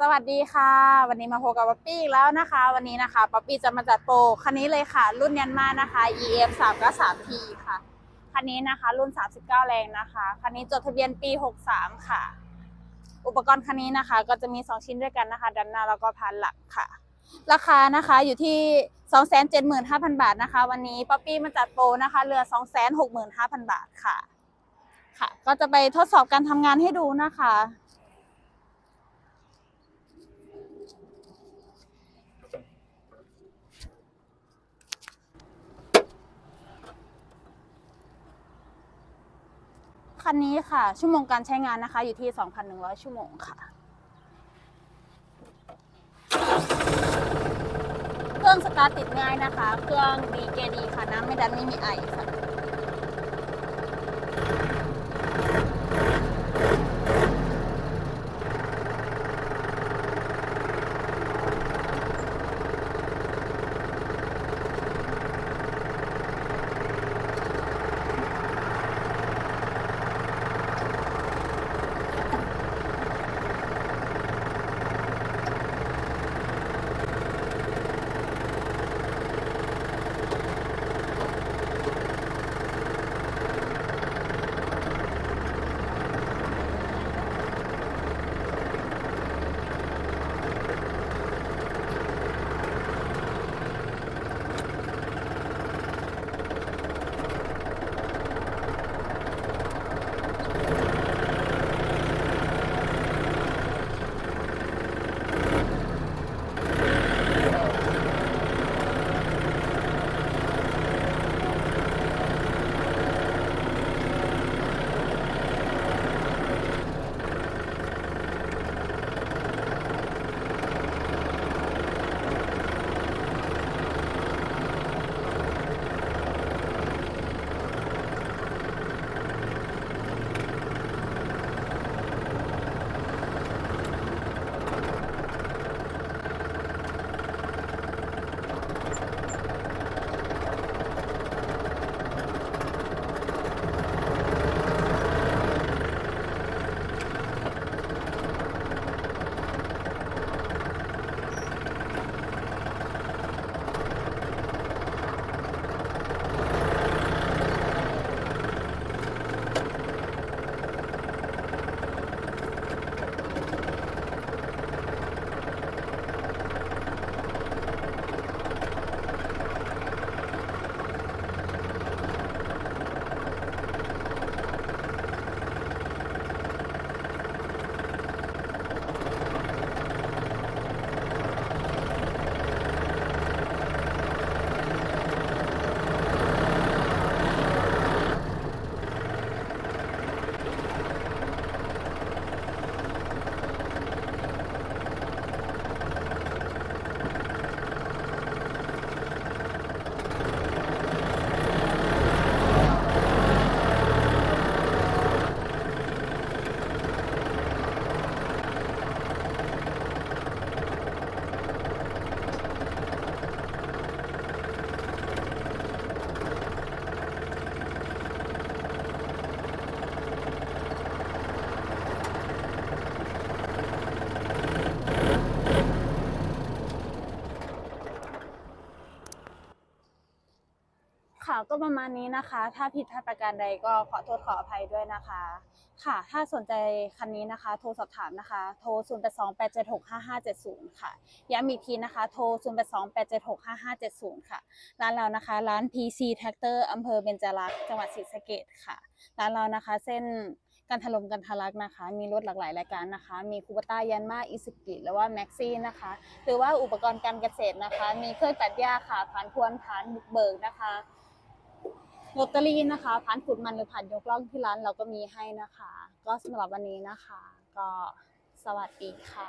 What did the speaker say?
สวัสดีค่ะ วันนี้มาพบกับป๊อปปี้อีกแล้วนะคะ วันนี้นะคะป๊อปปี้จะมาจัดโปรคันนี้เลยค่ะ รุ่นยันมานะคะ EF 3 9 3 T ค่ะคันนี้นะคะรุ่น 39 แรงนะคะคันนี้จดทะเบียนปี 63 ค่ะ อุปกรณ์คันนี้นะคะ ก็จะมี 2 ชิ้นด้วยกันนะคะ ด้านหน้าแล้วก็พานหลังค่ะ ราคานะคะอยู่ที่ 275,000 บาทนะคะ วันนี้ป๊อปปี้มาจัดโปรนะคะเหลือ 265,000 บาทค่ะ ค่ะ ก็จะไปทดสอบการทำงานให้ดูนะคะ คันนี้ค่ะ ชั่วโมงการใช้งานนะคะ อยู่ที่ 2,100 ชั่วโมงค่ะ เครื่องสตาร์ตติดง่ายนะคะ เครื่องดีเกดีค่ะน้ำไม่ดันไม่มีไอค่ะ ค่ะก็ประมาณนี้นะคะ ถ้าผิดพลาดประการใดก็ขอโทษขออภัยด้วยนะคะ ค่ะ ถ้าสนใจคันนี้นะคะ โทรสอบถามนะคะ โทร 0 8 2 8 7 6 5 5 7 0 ค่ะ ย้ำอีกทีนะคะ โทร 0 8 2 8 7 6 5 5 7 0 ค่ะ ร้านเรานะคะ ร้าน PC Tractor อำเภอเบญจรักษ์จังหวัดศรีสะเกษค่ะ ร้านเรานะคะ เส้นกันทลมกันทะลักนะคะ มีรถหลากหลายรายการนะคะ มีคูปต้ายันมาอิสุกิหรือว่าแม็กซี่นะคะ หรือว่าอุปกรณ์การเกษตรนะคะ มีเครื่องตัดหญ้าค่ะผ่านพวนผ่านบุกเบิกนะคะ ลอตเตอรี่นะคะผ่านขุดมันหรือผ่านยกล่องที่ร้านเราก็มีให้นะคะ ก็สำหรับวันนี้นะคะ ก็สวัสดีค่ะ